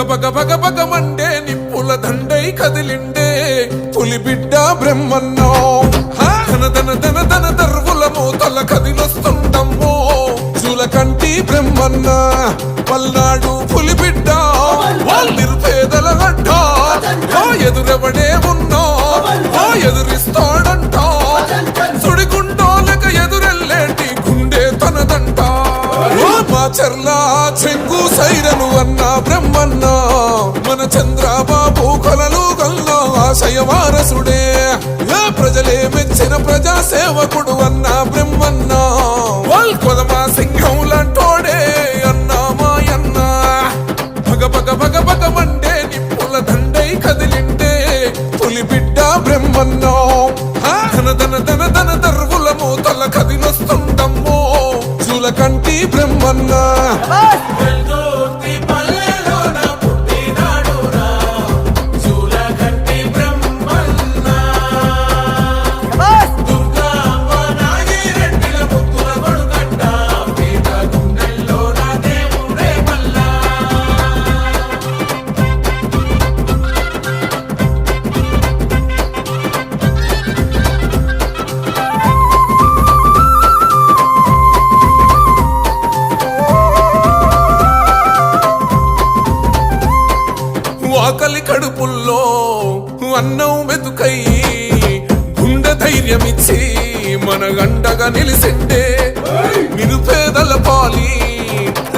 భగ మండే నిప్పుల దండై కదిలిండే. పులి బిడ్డ బ్రహ్మన్నో! ధన ధన ధన ధన దర్వుల మూతల కదిలొస్తుండమ్మో చూలకంటి బ్రహ్మన్న పల్నాడు పులి బిడ్డ. వాళ్ళ చర్ల చెంగు సైరను అన్న బ్రహ్మన్న. మన చంద్రబాబు కొలలు గల్లా ఆశయ వారసుడే. ఏ ప్రజలే మెచ్చిన ప్రజా సేవకుడు అన్న బ్రహ్మన్న. వాల్ కొదమా సింహం లాంటోడే అన్న మాయన్న. భగ భగ భగ భగ మండే నిప్పుల దండై కదిలింటే పులి బిడ్డ బ్రహ్మన్నో ధన ధన కంటి బ్రహ్మన్నా. ఆకలి కడుపుల్లో అన్నం వెతుకై గుండె ధైర్యమిచ్చి మన గంటగా నిలిసెట్టే నిరుపేదల పాలి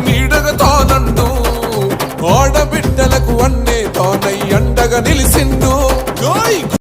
నీడగా తానండు ఆడబిడ్డలకు అన్నే తానై అండగా నిలిసిండు.